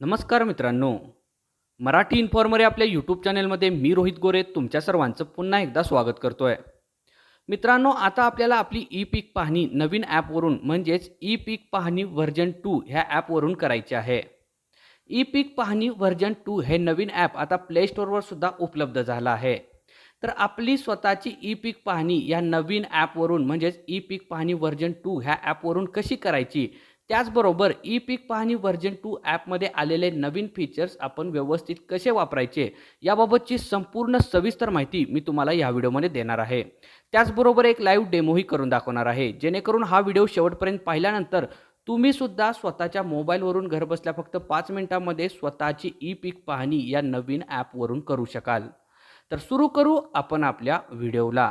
नमस्कार मित्रांनो. मराठी इन्फॉर्मर या आपल्या यूट्यूब चॅनलमध्ये मी रोहित गोरे तुमच्या सर्वांचं पुन्हा एकदा स्वागत करतो आहे मित्रांनो आता आपल्याला आपली ई पीक पाहणी नवीन ॲपवरून म्हणजेच ई पीक पाहणी व्हर्जन टू ह्या ॲपवरून करायची आहे. ई पीक पाहणी व्हर्जन टू हे नवीन ॲप आता प्ले स्टोअरवर सुद्धा उपलब्ध झालं आहे. तर आपली स्वतःची ई पीक पाहणी या नवीन ॲपवरून म्हणजेच ई पीक पाहणी व्हर्जन टू ह्या ॲपवरून कशी करायची? त्याचबरोबर ई पीक पाहणी व्हर्जन टू ॲपमध्ये आलेले नवीन फीचर्स आपण व्यवस्थित कसे वापरायचे याबाबतची संपूर्ण सविस्तर माहिती मी तुम्हाला या व्हिडिओमध्ये देणार आहे. त्याचबरोबर एक लाईव्ह डेमोही करून दाखवणार आहे. जेणेकरून हा व्हिडिओ शेवटपर्यंत पाहिल्यानंतर तुम्ही सुद्धा स्वतःच्या मोबाईलवरून घर बसल्या फक्त पाच मिनिटांमध्ये स्वतःची ई पीक पाहणी या नवीन ॲपवरून करू शकाल. तर सुरू करू आपण आपल्या व्हिडिओला.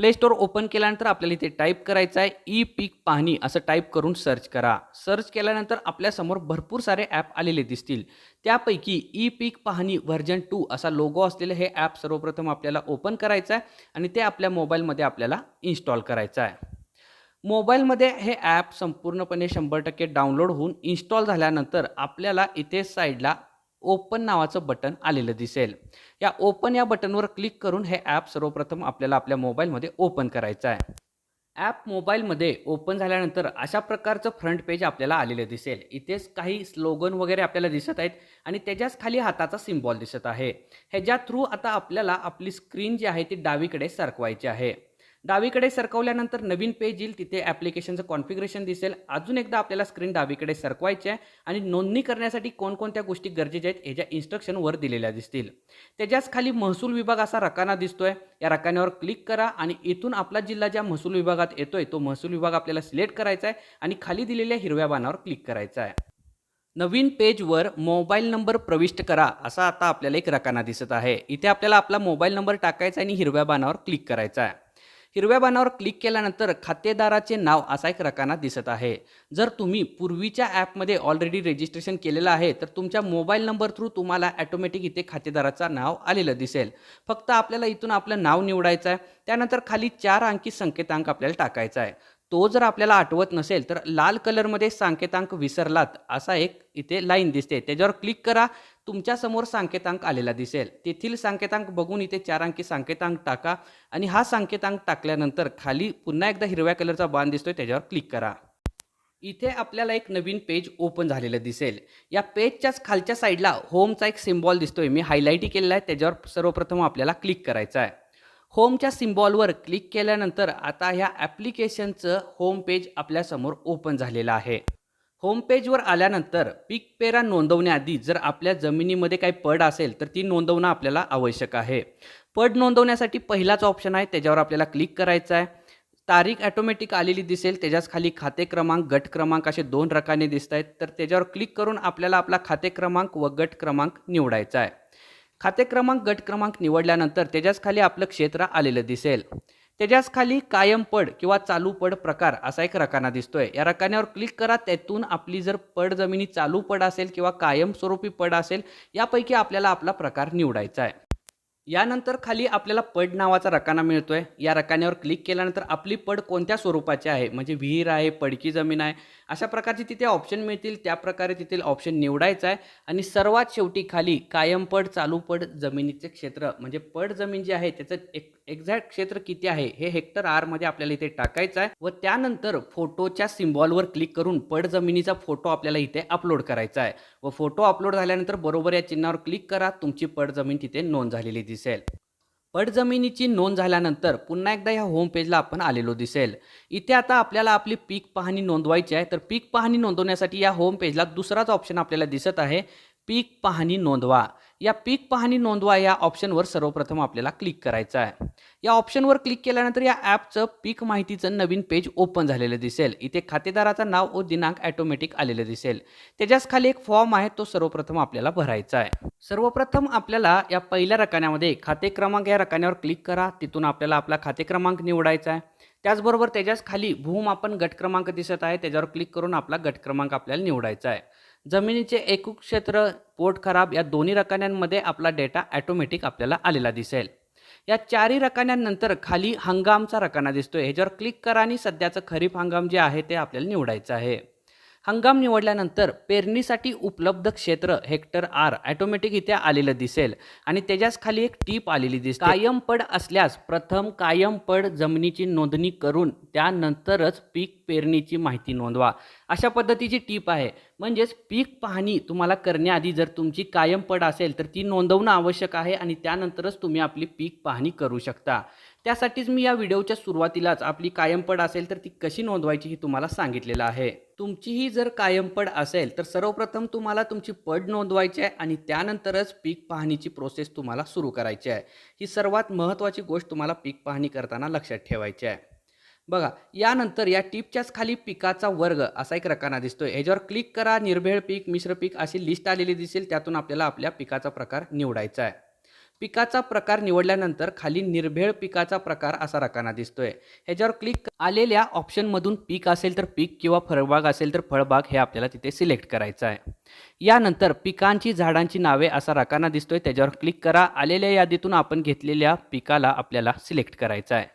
प्ले स्टोअर ओपन केल्यानंतर आपल्याला इथे टाईप करायचं आहे ई पीक पाहणी असं टाईप करून सर्च करा. सर्च केल्यानंतर आपल्यासमोर भरपूर सारे ॲप आलेले दिसतील. त्यापैकी ई पीक पाहणी व्हर्जन टू असा लोगो असलेलं हे ॲप सर्वप्रथम आपल्याला ओपन करायचं आहे आणि ते आपल्या मोबाईलमध्ये आपल्याला इन्स्टॉल करायचं आहे. मोबाईलमध्ये हे ॲप संपूर्णपणे शंभर टक्के डाउनलोड होऊन इन्स्टॉल झाल्यानंतर आपल्याला इथे साईडला ओपन नावाचं बटन आलेलं दिसेल. या ओपन या बटनवर क्लिक करून हे ॲप सर्वप्रथम आपल्याला आपल्या मोबाईलमध्ये ओपन करायचं आहे. ॲप मोबाईलमध्ये ओपन झाल्यानंतर अशा प्रकारचं फ्रंट पेज आपल्याला आलेलं दिसेल. इथेच काही स्लोगन वगैरे आपल्याला दिसत आहेत आणि त्याच्याच खाली हाताचा सिम्बॉल दिसत आहे. ह्याच्या थ्रू आता आपल्याला आपली स्क्रीन जी आहे ती डावीकडे सरकवायची आहे. डावीकडे सरकवल्यानंतर नवीन पेज येईल तिथे ॲप्लिकेशनचं कॉन्फिगरेशन दिसेल. अजून एकदा आपल्याला स्क्रीन डावीकडे सरकवायची आहे आणि नोंदणी करण्यासाठी कोणकोणत्या गोष्टी गरजेच्या आहेत ह्याच्या इन्स्ट्रक्शन वर दिलेल्या दिसतील. त्याच्याच खाली महसूल विभाग असा रकाना दिसतोय. या रकान्यावर क्लिक करा आणि इथून आपला जिल्हा ज्या महसूल विभागात येतोय तो महसूल विभाग आपल्याला सिलेक्ट करायचा आहे आणि खाली दिलेल्या हिरव्या बाणावर क्लिक करायचा आहे. नवीन पेजवर मोबाईल नंबर प्रविष्ट करा असा आता आपल्याला एक रकाना दिसत आहे. इथे आपल्याला आपला मोबाईल नंबर टाकायचा आणि हिरव्या बाणावर क्लिक करायचा आहे. हिरव्या बाणावर क्लिक केल्यानंतर खातेदाराचे नाव असा एक रकाना दिसत आहे. जर तुम्ही पूर्वीच्या ॲपमध्ये ऑलरेडी रजिस्ट्रेशन केलेलं आहे तर तुमच्या मोबाईल नंबर थ्रू तुम्हाला ॲटोमॅटिक इथे खातेदाराचं नाव आलेलं दिसेल. फक्त आपल्याला इथून आपलं नाव निवडायचं आहे. त्यानंतर खाली चार अंकी संकेतांक आपल्याला टाकायचा आहे. तो जर आपल्याला आठवत नसेल तर लाल कलरमध्ये सांकेतांक विसरलात असा एक इथे लाईन दिसते. त्याच्यावर क्लिक करा तुमच्यासमोर सांकेतांक आलेला दिसेल. तेथील सांकेतांक बघून इथे चार अंकी सांकेतांक टाका आणि हा सांकेतांक टाकल्यानंतर खाली पुन्हा एकदा हिरव्या कलरचा बाण दिसतोय त्याच्यावर क्लिक करा. इथे आपल्याला एक नवीन पेज ओपन झालेलं दिसेल. या पेजच्याच खालच्या साईडला होमचा एक सिम्बॉल दिसतोय. मी हायलाईटही केलेला आहे त्याच्यावर सर्वप्रथम आपल्याला क्लिक करायचं आहे. होमच्या सिम्बॉलवर क्लिक केल्यानंतर आता ह्या ॲप्लिकेशनचं होम पेज आपल्यासमोर ओपन झालेलं आहे. होम पेजवर आल्यानंतर पीक पेरा नोंदवण्याआधी जर आपल्या जमिनीमध्ये काही पड असेल तर ती नोंदवणं आपल्याला आवश्यक आहे. पड नोंदवण्यासाठी पहिलाच ऑप्शन आहे त्याच्यावर आपल्याला क्लिक करायचं आहे. तारीख ॲटोमॅटिक आलेली दिसेल त्याच्याच खाली खाते क्रमांक गट क्रमांक असे दोन रकाने दिसत आहेत तर त्याच्यावर क्लिक करून आपल्याला आपला खाते क्रमांक व गट क्रमांक निवडायचा आहे. खाते क्रमांक गट क्रमांक निवडल्यानंतर त्याच्याच खाली आपलं क्षेत्र आलेलं दिसेल. त्याच्याच खाली कायम पड किंवा चालू पड प्रकार असा एक रकाना दिसतोय. या रकान्यावर क्लिक करा त्यातून आपली जर पड जमिनी चालू पड असेल किंवा कायमस्वरूपी पड असेल यापैकी आपल्याला आपला प्रकार निवडायचा आहे. यानंतर खाली आपल्याला पड नावाचा रकाना मिळतो आहे या रकान्यावर क्लिक केल्यानंतर आपली पड कोणत्या स्वरूपाची आहे? म्हणजे विहीर आहे पडकी जमीन आहे अशा प्रकारचे तिथे ऑप्शन मिळतील. त्या प्रकारे तिथे ऑप्शन निवडायचा आहे. आणि सर्वात शेवटी खाली कायम पड चालू पड जमिनीचे क्षेत्र. म्हणजे पड जमीन जी आहे त्याचं एक एक्झॅक्ट क्षेत्र किती आहे हे हेक्टर आरमध्ये आपल्याला इथे टाकायचं आहे. व त्यानंतर फोटोच्या सिम्बॉलवर क्लिक करून पड जमिनीचा फोटो आपल्याला इथे अपलोड करायचा आहे. व फोटो अपलोड झाल्यानंतर बरोबर या चिन्हावर क्लिक करा तुमची पड जमीन तिथे नोंद झालेली दिसेल. पडजमिनीची नोंद झाल्यानंतर पुन्हा एकदा ह्या होम पेजला आपण आलेलो दिसेल. इथे आता आपल्याला आपली पीक पाहणी नोंदवायची आहे. तर पीक पाहणी नोंदवण्यासाठी या होम पेजला दुसराच ऑप्शन आपल्याला दिसत आहे. पीक पाहणी नोंदवा. या पीक पाहणी नोंदवा या ऑप्शनवर सर्वप्रथम आपल्याला क्लिक करायचं आहे. या ऑप्शनवर क्लिक केल्यानंतर या ॲपचं पीक माहितीचं नवीन पेज ओपन झालेलं दिसेल. इथे खातेदाराचं नाव व दिनांक ॲटोमॅटिक आलेलं दिसेल. त्याच्याच खाली एक फॉर्म आहे तो सर्वप्रथम आपल्याला भरायचा आहे. सर्वप्रथम आपल्याला या पहिल्या रकान्यामध्ये खाते क्रमांक या रकान्यावर क्लिक करा. तिथून आपल्याला आपला खाते क्रमांक निवडायचा आहे. त्याचबरोबर त्याच्याच खाली भूमापन गट क्रमांक दिसत आहे. त्याच्यावर क्लिक करून आपला गट क्रमांक आपल्याला निवडायचा आहे. जमिनीचे एकूण क्षेत्र पोट खराब या दोन्ही रकान्यांमध्ये आपला डेटा ॲटोमॅटिक आपल्याला आलेला दिसेल. या चारही रकान्यांनंतर खाली हंगामचा रकाना दिसतोय. ह्याच्यावर क्लिक करा आणि सध्याचं खरीप हंगाम जे आहे ते आपल्याला निवडायचं आहे. हंगाम निवडल्यानंतर पेरणीसाठी उपलब्ध क्षेत्र हेक्टर आर ॲटोमॅटिक इथे आलेलं दिसेल आणि त्याच्याच खाली एक टीप आलेली दिसते. कायम पड असल्यास प्रथम कायम पड जमिनीची नोंदणी करून त्यानंतरच पीक पेरणीची माहिती नोंदवा. अशा पद्धतीची टीप आहे. म्हणजेच पीक पाहणी तुम्हाला करण्याआधी जर तुमची कायम पड असेल तर ती नोंदवणं आवश्यक आहे आणि त्यानंतरच तुम्ही आपली पीक पाहणी करू शकता. त्यासाठीच मी या व्हिडिओच्या सुरुवातीलाच आपली कायमपड असेल तर ती कशी नोंदवायची ही तुम्हाला सांगितलेलं आहे. तुमचीही जर कायमपड असेल तर सर्वप्रथम तुम्हाला तुमची पड नोंदवायची आहे आणि त्यानंतरच पीक पाहणीची प्रोसेस तुम्हाला सुरू करायची आहे. ही सर्वात महत्त्वाची गोष्ट तुम्हाला पीक पाहणी करताना लक्षात ठेवायची आहे. बघा यानंतर या टिपच्याच खाली पिकाचा वर्ग असा एक रकाना दिसतोय. ह्याच्यावर क्लिक करा निर्भेळ पीक मिश्र पीक अशी लिस्ट आलेली दिसेल त्यातून आपल्याला आपल्या पिकाचा प्रकार निवडायचा आहे. पिकाचा प्रकार निवडल्यानंतर खाली निर्भेळ पिकाचा प्रकार असा रकाना दिसतोय. ह्याच्यावर क्लिक आलेल्या ऑप्शनमधून पीक असेल तर पीक किंवा फळबाग असेल तर फळबाग हे आपल्याला तिथे सिलेक्ट करायचं आहे. यानंतर पिकांची झाडांची नावे असा रकाना दिसतोय. त्याच्यावर क्लिक करा. आलेल्या यादीतून आपण घेतलेल्या पिकाला आपल्याला सिलेक्ट करायचं आहे.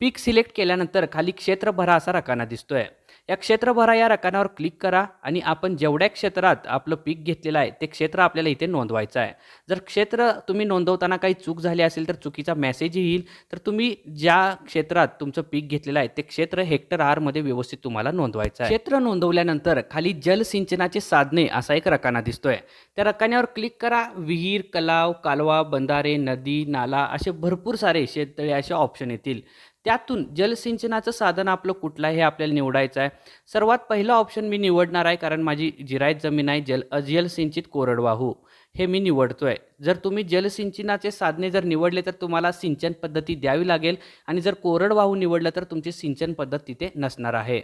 पीक सिलेक्ट केल्यानंतर खाली क्षेत्रभरा असा रकाना दिसतोय. या क्षेत्रभरा या रकानावर क्लिक करा आणि आपण जेवढ्या क्षेत्रात आपलं पीक घेतलेलं आहे ते क्षेत्र आपल्याला इथे नोंदवायचं आहे. जर क्षेत्र तुम्ही नोंदवताना काही चूक झाली असेल तर चुकीचा मेसेज येईल. तर तुम्ही ज्या क्षेत्रात तुमचं पीक घेतलेलं आहे ते क्षेत्र हेक्टर आरमध्ये व्यवस्थित तुम्हाला नोंदवायचं आहे. क्षेत्र नोंदवल्यानंतर खाली जलसिंचनाचे साधने असा एक रकाना दिसतोय. त्या रकान्यावर क्लिक करा. विहीर कलाव कालवा बंधारे नदी नाला असे भरपूर सारे शेततळे असे ऑप्शन येतील. त्यातून जलसिंचनाचं साधन आपलं कुठलं हे आपल्याला निवडायचं आहे. सर्वात पहिलं ऑप्शन मी निवडणार आहे कारण माझी जिरायत जमीन आहे जल जलसिंचित कोरडवाहू. हे मी निवडतो आहे जर तुम्ही जलसिंचनाचे साधने जर निवडले तर तुम्हाला सिंचन पद्धती द्यावी लागेल. आणि जर कोरडवाहू निवडलं तर तुमची सिंचन पद्धत तिथे नसणार आहे.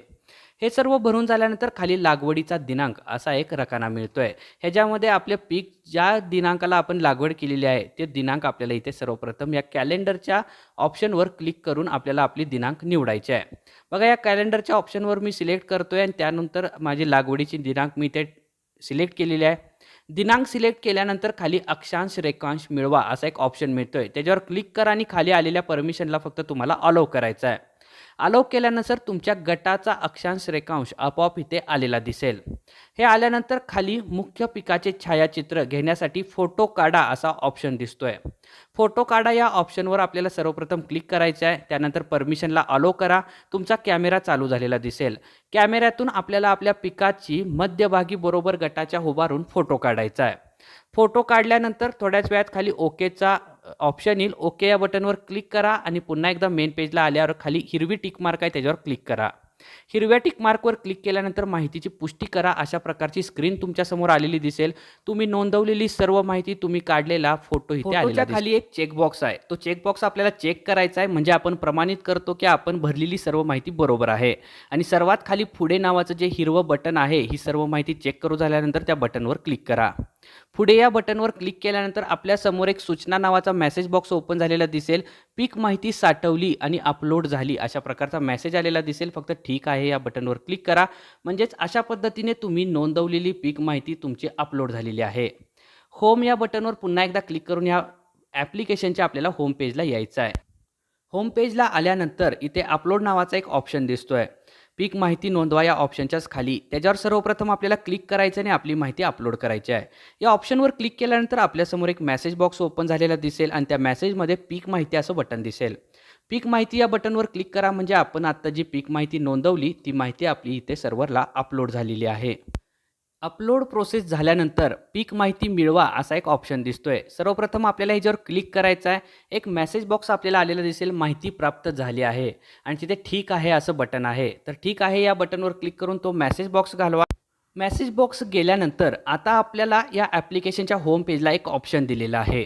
हे सर्व भरून झाल्यानंतर खाली लागवडीचा दिनांक असा एक रकाना मिळतोय. ह्याच्यामध्ये आपले पीक ज्या दिनांकाला आपण लागवड केलेली आहे ते दिनांक आपल्याला इथे सर्वप्रथम या कॅलेंडरच्या ऑप्शनवर क्लिक करून आपल्याला आपली दिनांक निवडायची आहे. बघा या कॅलेंडरच्या ऑप्शनवर मी सिलेक्ट करतोय आणि त्यानंतर माझी लागवडीची दिनांक मी ते सिलेक्ट केलेली आहे. दिनांक सिलेक्ट केल्यानंतर खाली अक्षांश रेखांश मिळवा असा एक ऑप्शन मिळतोय. त्याच्यावर क्लिक करा आणि खाली आलेल्या परमिशनला फक्त तुम्हाला अलाव करायचा आहे. अलाव केल्यानंतर तुमच्या गटाचा अक्षांश रेखांश आपोआप इथे आलेला दिसेल. हे आल्यानंतर खाली मुख्य पिकाचे छायाचित्र घेण्यासाठी फोटो काढा असा ऑप्शन दिसतोय. फोटो काढा या ऑप्शनवर आपल्याला सर्वप्रथम क्लिक करायचं आहे. त्यानंतर परमिशनला अलो करा. तुमचा कॅमेरा चालू झालेला दिसेल. कॅमेऱ्यातून आपल्याला आपल्या पिकाची मध्यभागी बरोबर गटाच्या उभारून फोटो काढायचा आहे. फोटो काढल्यानंतर थोड्याच वेळात खाली ओकेचा ऑप्शन येईल. ओके या बटनवर क्लिक करा आणि पुन्हा एकदा मेन पेजला आल्यावर खाली हिरवी टिक मार्क आहे त्याच्यावर क्लिक करा. हिरव्या टिक मार्कवर क्लिक केल्यानंतर माहितीची पुष्टी करा. अशा प्रकारची स्क्रीन तुमच्यासमोर आलेली दिसेल. तुम्ही नोंदवलेली सर्व माहिती तुम्ही काढलेला फोटो इथे आलेला खाली एक चेकबॉक्स आहे. तो चेकबॉक्स आपल्याला चेक करायचा आहे. म्हणजे आपण प्रमाणित करतो की आपण भरलेली सर्व माहिती बरोबर आहे. आणि सर्वात खाली पुढे नावाचं जे हिरवं बटन आहे ही सर्व माहिती चेक करू झाल्यानंतर त्या बटनवर क्लिक करा. पुढे या बटनवर क्लिक केल्यानंतर आपल्यासमोर एक सूचना नावाचा मेसेज बॉक्स ओपन झालेला दिसेल. पीक माहिती साठवली आणि अपलोड झाली अशा प्रकारचा मेसेज आलेला दिसेल. फक्त ठीक आहे या बटनवर क्लिक करा. म्हणजेच अशा पद्धतीने तुम्ही नोंदवलेली पीक माहिती तुमची अपलोड झालेली आहे. होम या बटनवर पुन्हा एकदा क्लिक करून या ॲप्लिकेशनच्या आपल्याला होम पेजला यायचं आहे. होम पेजला आल्यानंतर इथे अपलोड नावाचा एक ऑप्शन दिसतो आहे पीक माहिती नोंदवा या ऑप्शनच्याच खाली. त्याच्यावर सर्वप्रथम आपल्याला क्लिक करायचं आणि आपली माहिती अपलोड करायची आहे. या ऑप्शनवर क्लिक केल्यानंतर आपल्यासमोर एक मेसेज बॉक्स ओपन झालेला दिसेल आणि त्या मेसेजमध्ये पीक माहिती असं बटन दिसेल. पीक माहिती या बटनवर क्लिक करा म्हणजे आपण आत्ता जी पीक माहिती नोंदवली ती माहिती आपली इथे सर्व्हरला अपलोड झालेली आहे. अपलोड प्रोसेस झाल्यानंतर पीक माहिती मिळवा असा एक ऑप्शन दिसतोय. सर्वप्रथम आपल्याला ह्याच्यावर क्लिक करायचं आहे. एक मेसेज बॉक्स आपल्याला आलेला दिसेल माहिती प्राप्त झाली आहे. आणि तिथे ठीक आहे असं बटन आहे. तर ठीक आहे या बटनवर क्लिक करून तो मेसेज बॉक्स घालवा. मेसेज बॉक्स गेल्यानंतर आता आपल्याला या ॲप्लिकेशनच्या होम पेजला एक ऑप्शन दिलेला आहे.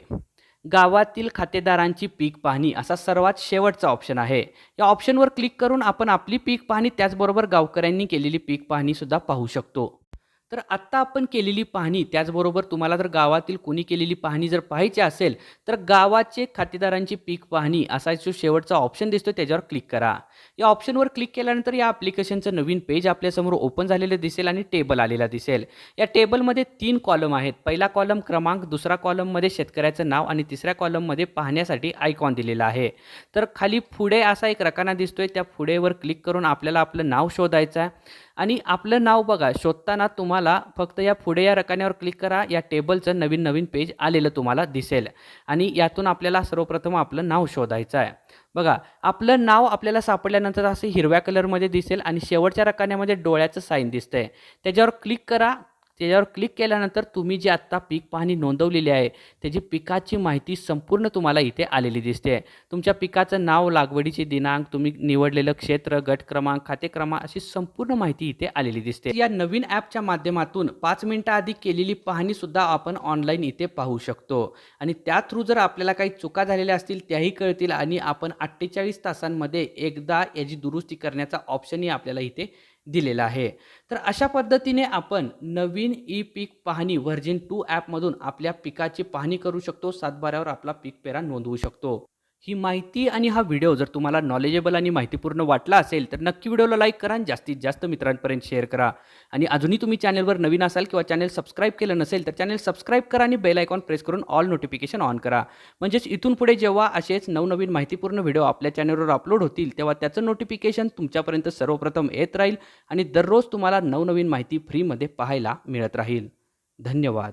गावातील खातेदारांची पीक पाहणी असा सर्वात शेवटचा ऑप्शन आहे. या ऑप्शनवर क्लिक करून आपण आपली पीक पाहणी त्याचबरोबर गावकऱ्यांनी केलेली पीक पाहणीसुद्धा पाहू शकतो. तर आत्ता आपण केलेली पाहणी त्याचबरोबर तुम्हाला जर गावातील कोणी केलेली पाहणी जर पाहायची असेल तर गावाचे खातेदारांची पीक पाहणी असा जो शेवटचा ऑप्शन दिसतो त्याच्यावर क्लिक करा. या ऑप्शनवर क्लिक केल्यानंतर या ॲप्लिकेशनचं नवीन पेज आपल्यासमोर ओपन झालेलं दिसेल आणि टेबल आलेला दिसेल. या टेबलमध्ये तीन कॉलम आहेत. पहिला कॉलम क्रमांक दुसरा कॉलममध्ये शेतकऱ्याचं नाव आणि तिसऱ्या कॉलममध्ये पाहण्यासाठी आयकॉन दिलेला आहे. तर खाली पुढे असा एक रकाना दिसतोय. त्या पुढेवर क्लिक करून आपल्याला आपलं नाव शोधायचं आहे. आणि आपलं नाव बघा शोधताना तुम्हाला फक्त या पुढे या रकान्यावर क्लिक करा या टेबलचं नवीन नवीन पेज आलेलं तुम्हाला दिसेल. आणि यातून आपल्याला सर्वप्रथम आपलं नाव शोधायचं आहे. बघा आपलं नाव आपल्याला सापडल्यानंतर असं हिरव्या कलरमध्ये दिसेल आणि शेवटच्या रकान्यामध्ये डोळ्याचं साईन दिसतंय. त्याच्यावर क्लिक करा त्याच्यावर क्लिक केल्यानंतर तुम्ही जी आत्ता पीक पाहणी नोंदवलेली आहे त्याची पिकाची माहिती संपूर्ण तुम्हाला इथे आलेली दिसते. तुमच्या पिकाचं नाव लागवडीचे दिनांक तुम्ही निवडलेलं क्षेत्र गट क्रमांक खाते क्रमांक अशी संपूर्ण माहिती इथे आलेली दिसते. या नवीन ॲपच्या माध्यमातून पाच मिनिटं आधी केलेली पाहणी सुद्धा आपण ऑनलाईन इथे पाहू शकतो. आणि त्या थ्रू जर आपल्याला काही चुका झालेल्या असतील त्याही कळतील आणि आपण अठ्ठेचाळीस तासांमध्ये एकदा याची दुरुस्ती करण्याचा ऑप्शनही आपल्याला इथे दिलेला आहे. तर अशा पद्धतीने आपण नवीन ई पीक पाहणी व्हर्जिन टू ॲपमधून आपल्या पिकाची पाहणी करू शकतो. सातबाऱ्यावर आपला पीक पेरा नोंदवू शकतो. ही माहिती आणि हा व्हिडिओ जर तुम्हाला नॉलेजेबल आणि माहितीपूर्ण वाटला असेल तर नक्की व्हिडिओला लाईक करा आणि जास्तीत जास्त मित्रांपर्यंत शेअर करा. आणि अजूनही तुम्ही चॅनलवर नवीन असाल किंवा चॅनल सबस्क्राईब केलं नसेल तर चॅनल सबस्क्राईब करा आणि बेल आयकॉन प्रेस करून ऑल नोटिफिकेशन ऑन करा. म्हणजेच इथून पुढे जेव्हा असेच नवनवीन माहितीपूर्ण व्हिडिओ आपल्या चॅनलवर अपलोड होतील तेव्हा त्याचं नोटिफिकेशन तुमच्यापर्यंत सर्वप्रथम येत राहील आणि दररोज तुम्हाला नवनवीन माहिती फ्रीमध्ये पाहायला मिळत राहील. धन्यवाद.